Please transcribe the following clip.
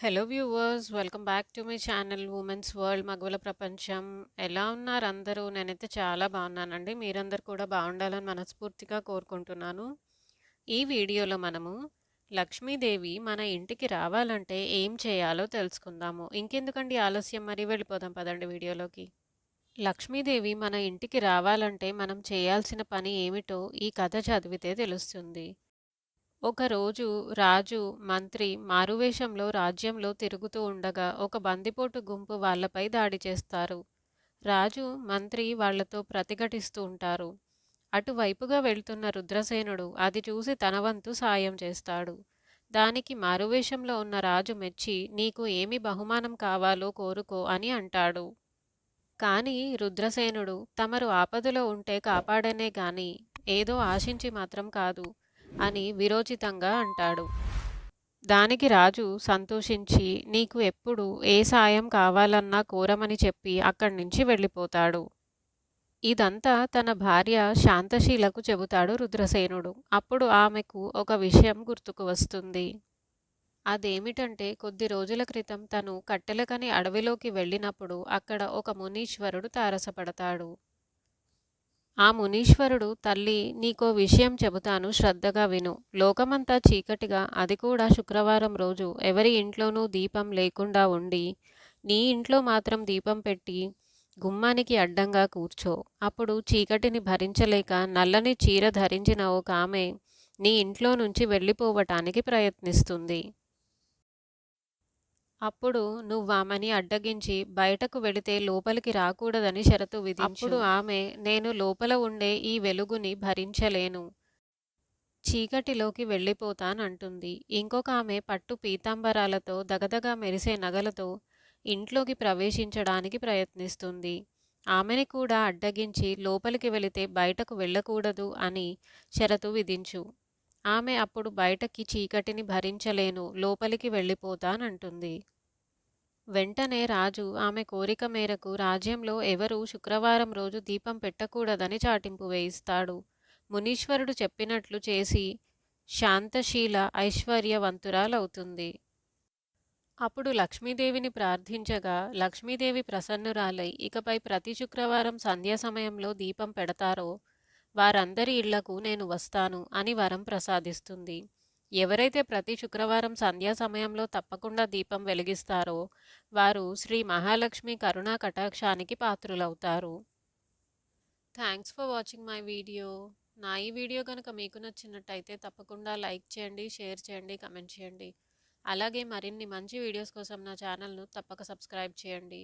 Hello viewers welcome back to my channel women's world మగవల ప్రపంచం. ఎలా ఉన్నారు అందరూ? నేనైతే చాలా బాగున్నానండి. మీరందరూ కూడా బాగుండాలని మనస్ఫూర్తిగా కోరుకుంటున్నాను. ఈ వీడియోలో మనము లక్ష్మీదేవి మన ఇంటికి రావాలంటే ఏం చేయాలో తెలుసుకుందాము. ఇంకెందుకండి ఆలస్యం? మరి వెళ్ళిపోదాం పదండి వీడియోలోకి. లక్ష్మీదేవి మన ఇంటికి రావాలంటే మనం చేయాల్సిన పని ఏమిటో ఈ కథ చదివితే తెలుస్తుంది. ఒకరోజు రాజు మంత్రి మారువేషంలో రాజ్యంలో తిరుగుతూ ఉండగా ఒక బందిపోటు గుంపు వాళ్ళపై దాడి చేస్తారు. రాజు మంత్రి వాళ్ళతో ప్రతిఘటిస్తూ ఉంటారు. అటువైపుగా వెళ్తున్న రుద్రసేనుడు అది చూసి తన వంతు సాయం చేస్తాడు. దానికి మారువేషంలో ఉన్న రాజు మెచ్చి నీకు ఏమి బహుమానం కావాలో కోరుకో అని అంటాడు. కాని రుద్రసేనుడు తమరు ఆపదలో ఉంటే కాపాడనే గాని ఏదో ఆశించి మాత్రం కాదు. అని విరోచితంగా అంటాడు. దానికి రాజు సంతోషించి నీకు ఎప్పుడు ఏ సాయం కావాలన్నా కోరమని చెప్పి అక్కడి నుంచి వెళ్ళిపోతాడు. ఇదంతా తన భార్య శాంతశీలకు చెబుతాడు రుద్రసేనుడు. అప్పుడు ఆమెకు ఒక విషయం గుర్తుకు వస్తుంది. అదేమిటంటే కొద్ది రోజుల క్రితం తను కట్టెలకని అడవిలోకి వెళ్ళినప్పుడు అక్కడ ఒక మునీశ్వరుడు తారసపడతాడు. ఆ మునీశ్వరుడు తల్లి నీకో విషయం చెబుతాను శ్రద్ధగా విను. లోకమంతా చీకటిగా అది కూడా శుక్రవారం రోజు. ఎవరి ఇంట్లోనూ దీపం లేకుండా ఉండి నీ ఇంట్లో మాత్రం దీపం పెట్టి గుమ్మానికి అడ్డంగా కూర్చో. అప్పుడు చీకటిని భరించలేక నల్లని చీర ధరించిన ఒక ఆమె నీ ఇంట్లో నుంచి వెళ్ళిపోవటానికి ప్రయత్నిస్తుంది. అప్పుడు నువ్వామని అడ్డగించి బయటకు వెళితే లోపలికి రాకూడదని షరతు విధించు. అప్పుడు ఆమె నేను లోపల ఉండే ఈ వెలుగుని భరించలేను. చీకటిలోకి వెళ్ళిపోతానంటుంది. ఇంకొక ఆమె పట్టు పీతాంబరాలతో దగదగా మెరిసే నగలతో ఇంట్లోకి ప్రవేశించడానికి ప్రయత్నిస్తుంది. ఆమెని కూడా అడ్డగించి లోపలికి వెళితే బయటకు వెళ్ళకూడదు అని షరతు విధించు. ఆమె అప్పుడు బయటకి చీకటిని భరించలేను లోపలికి వెళ్ళిపోతానంటుంది వెంటనే రాజు ఆమె కోరిక మేరకు రాజ్యంలో ఎవరు శుక్రవారం రోజు దీపం పెట్టకూడదని చాటింపు వేయిస్తాడు. మునీశ్వరుడు చెప్పినట్లు చేసి శాంతశీల ఐశ్వర్యవంతురాలవుతుంది. అప్పుడు లక్ష్మీదేవిని ప్రార్థించగా లక్ష్మీదేవి ప్రసన్నురాలై ఇకపై ప్రతి శుక్రవారం సంధ్యా సమయంలో దీపం పెడతారో వారందరి ఇళ్ళకు నేను వస్తాను అని వరం ప్రసాదిస్తుంది. ఎవరైతే ప్రతి శుక్రవారం సంధ్యా సమయంలో తప్పకుండా దీపం వెలిగిస్తారో వారు శ్రీ మహాలక్ష్మి కరుణా కటాక్షానికి పాత్రులవుతారు. Thanks for watching my video. నా ఈ వీడియో కనుక మీకు నచ్చినట్టయితే తప్పకుండా లైక్ చేయండి షేర్ చేయండి కమెంట్ చేయండి. అలాగే మరిన్ని మంచి వీడియోస్ కోసం నా ఛానల్ను తప్పక సబ్స్క్రైబ్ చేయండి.